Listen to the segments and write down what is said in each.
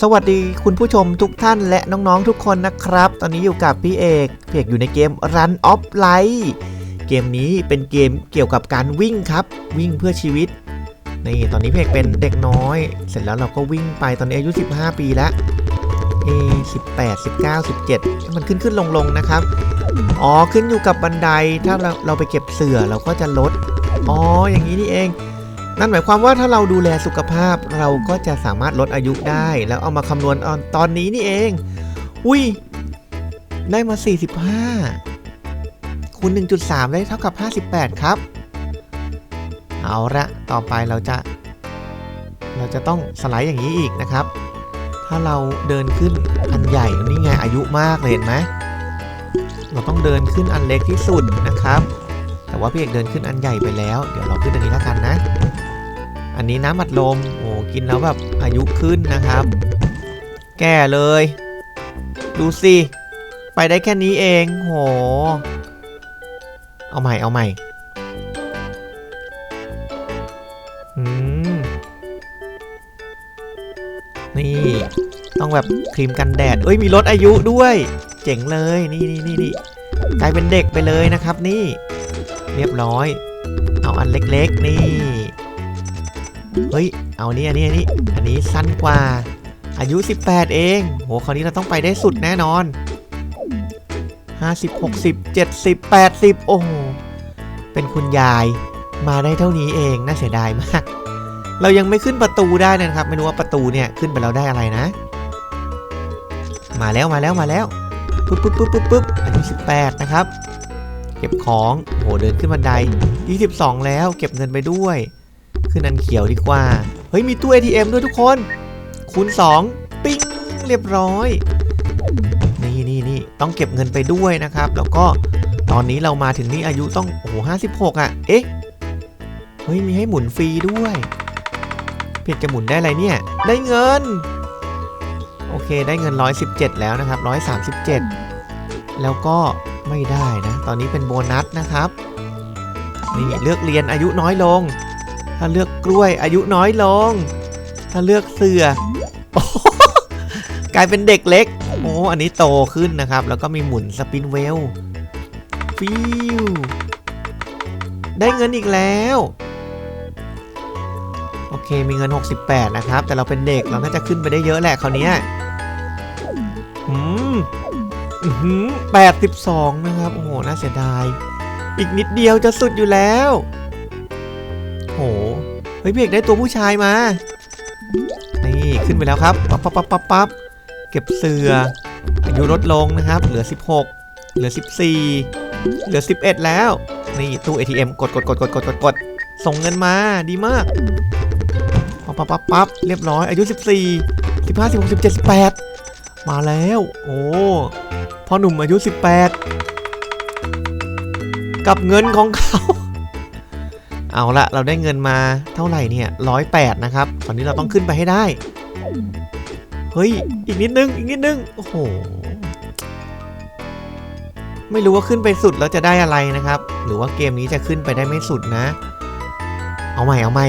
สวัสดีคุณผู้ชมทุกท่านและน้องๆทุกคนนะครับ ตอนนี้อยู่กับพี่เอกพี่เอกอยู่ในเกม Run of Light เกมนี้เป็นเกมเกี่ยวกับการวิ่งครับ วิ่งเพื่อชีวิตนี่ตอนนี้พี่เอกเป็นเด็กน้อย เสร็จแล้วเราก็วิ่งไปตอนนี้อายุ 15 ปีแล้วเอ18 19 17มันขึ้นขึ้นลงลงนะครับ อ๋อขึ้นอยู่กับบันไดถ้าเราเราไปเก็บเสือเราก็จะลด อ๋ออย่างนี้นี่เอง นั่นหมายความว่าถ้าเราดูแลสุขภาพเราก็จะสามารถลดอายุได้ แล้วเอามาคำนวณตอนนนี้นี่เอง อุ้ย ได้มา 45 คูณ 1.3 ได้เท่ากับ 58 ครับ เอาละต่อไปเราจะ เราจะต้องสไลด์อย่างนี้อีกนะครับ ถ้าเราเดินขึ้นอันใหญ่นี่ไงอายุมากเลยเห็นไหมเราต้องเดินขึ้นอันเล็กที่สุดนะครับแต่ว่าพี่เอกเดินขึ้นอันใหญ่ไปแล้ว เดี๋ยวเราขึ้นอันนี้แล้วกันนะ อันนี้น้ำอัดลม โอ้กินแล้วแบบอายุขึ้นนะครับ แก่เลย ดูสิ ไปได้แค่นี้เองโห เอาใหม่ เอาใหม่อืมนี่ ต้องแบบครีมกันแดด เอ้ย มีลดอายุด้วย เจ๋งเลย นี่นี่นี่นี่กลายเป็นเด็กไปเลยนะครับ นี่ เรียบร้อย เอาอันเล็กๆ นี่ เฮ้ย เอานี่อันนี้อันนี้ อันนี้สั้นกว่า อายุ 18 เอง โห คราวนี้เราต้องไปได้สุดแน่นอน 50 60 70 80 โอ้โห เป็นคุณยาย มาได้เท่านี้เอง น่าเสียดายมาก เรายังไม่ขึ้นประตูได้นะครับ ไม่รู้ว่าประตูเนี่ยขึ้นไปแล้วได้อะไรนะ มาแล้วมาแล้วมาแล้วปึ๊บปึ๊บปึ๊บปึ๊บปึ๊บอายุ 18 นะครับ เก็บของ โห เดินขึ้นบันได 22 แล้ว เก็บเงินไปด้วย ขึ้นอันเขียวดีกว่า เฮ้ยมีตู้ ATM ด้วยทุกคน คูณ 2 ปิ้งเรียบร้อย นี่นี่นี่ต้องเก็บเงินไปด้วยนะครับ แล้วก็ตอนนี้เรามาถึงนี่อายุต้องโอ้โห56อะ เอ๊ะ เฮ้ยมีให้หมุนฟรีด้วย เพียกจะหมุนได้อะไรเนี่ย ได้เงิน โอเคได้เงิน 117 แล้วนะครับ 137 แล้วก็ไม่ได้นะ ตอนนี้เป็นโบนัสนะครับนี่เลือกเรียนอายุน้อยลง ถ้าเลือกกล้วยอายุน้อยลง ถ้าเลือกเสือโอ้โหกลายเป็นเด็กเล็ก โอ้ อันนี้โตขึ้นนะครับ แล้วก็มีหมุนสปินเวล ฟิว ได้เงินอีกแล้ว โอเค มีเงิน 68 นะครับ แต่เราเป็นเด็ก เราน่าจะขึ้นไปได้เยอะแหละคราวนี้อืมอื้อหือ82นะครับ โอ้โห น่าเสียดาย อีกนิดเดียวจะสุดอยู่แล้ว โห เฮ้ยพี่เอกได้ตัวผู้ชายมา นี่ขึ้นไปแล้วครับ ปั๊บปั๊บปั๊บปั๊บปั๊บเก็บเสือ อายุลดลงนะครับ เหลือ 16 เหลือ 14 เหลือ 11 แล้ว นี่ตู้ ATM กดกดกดกดกดกดกดส่งเงินมา ดีมาก ปั๊บปั๊บปั๊บปั๊บเรียบร้อย อายุ 14 15 16 17 18 มาแล้ว โอ้พ่อหนุ่มอายุ 18 กับเงินของเขา เอาละเราได้เงินมาเท่าไหร่เนี่ยร้อยแปดนะครับ ตอนนี้เราต้องขึ้นไปให้ได้ เฮ้ย อีกนิดนึง อีกนิดนึง โอ้โห ไม่รู้ว่าขึ้นไปสุดแล้วจะได้อะไรนะครับ หรือว่าเกมนี้จะขึ้นไปได้ไม่สุดนะ เอาใหม่ เอาใหม่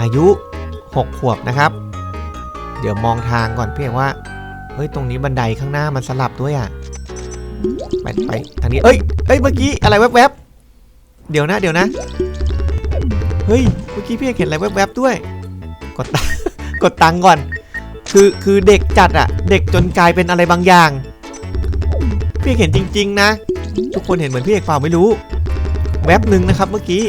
อายุ 6 ขวบนะครับ เดี๋ยวมองทางก่อนเพียงว่า เฮ้ย ตรงนี้บันไดข้างหน้ามันสลับด้วยอะ ไปไปทางนี้ เอ้ย เอ้ย เมื่อกี้อะไรแวบๆ เดี๋ยวนะเดี๋ยวนะ เฮ้ย เมื่อกี้พี่เห็นอะไรแวบๆด้วย กดตังกดตังก่อน คือคือเด็กจัดอะเด็กจนกลายเป็นอะไรบางอย่าง พี่เอกเห็นจริง ๆ นะ ทุกคนเห็นเหมือนพี่เอกเปล่าไม่รู้ แวบหนึ่งนะครับเมื่อกี้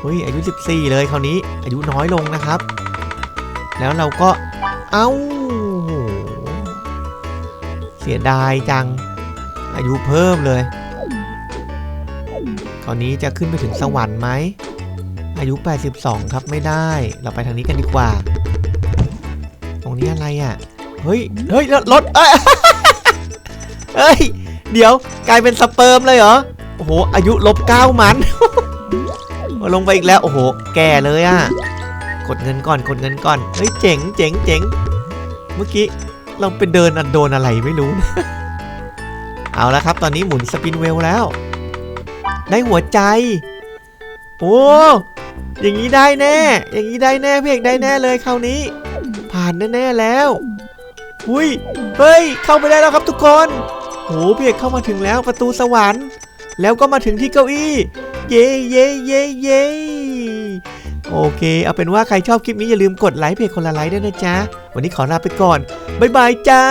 เฮ้ยอายุ 14 เลยคราวนี้ อายุน้อยลงนะครับ แล้วเราก็ เอ้า เสียดายจัง อายุเพิ่มเลย คราวนี้จะขึ้นไปถึงสวรรค์ไหม อายุ 82 ครับไม่ได้ เราไปทางนี้กันดีกว่า ตรงนี้อะไรอะ เฮ้ย เฮ้ยรถเอ้ยเฮ้ย เดี๋ยวกลายเป็นสเปิร์มเลยเหรอ โอ้โห อายุลบเก้ามัน ลงไปอีกแล้ว โอ้โห แก่เลยอะ กดเงินก่อน กดเงินก่อน เฮ้ย เจ๋ง เจ๋ง เจ๋ง เมื่อกี้เราไปเดินอันโดนอะไรไม่รู้นะเอาละครับ ตอนนี้หมุนสปินเวลแล้ว ได้หัวใจ โอ้อย่างนี้ได้แน่ อย่างนี้ได้แน่เพี่เอกได้แน่เลยคราวนี้ ผ่านแน่ๆแล้วหุยเฮ้ย เข้าไปได้แล้วครับทุกคนโหเพี่เอกเข้ามาถึงแล้วประตูสวรรค์ แล้วก็มาถึงที่เก้าอี้ เย้เย้เย้เย้โอเค เอาเป็นว่าใครชอบคลิปนี้อย่าลืมกดไลค์เพจคนละไลค์ด้วยนะจ๊ะ วันนี้ขอลาไปก่อน บ๊ายบายจ้า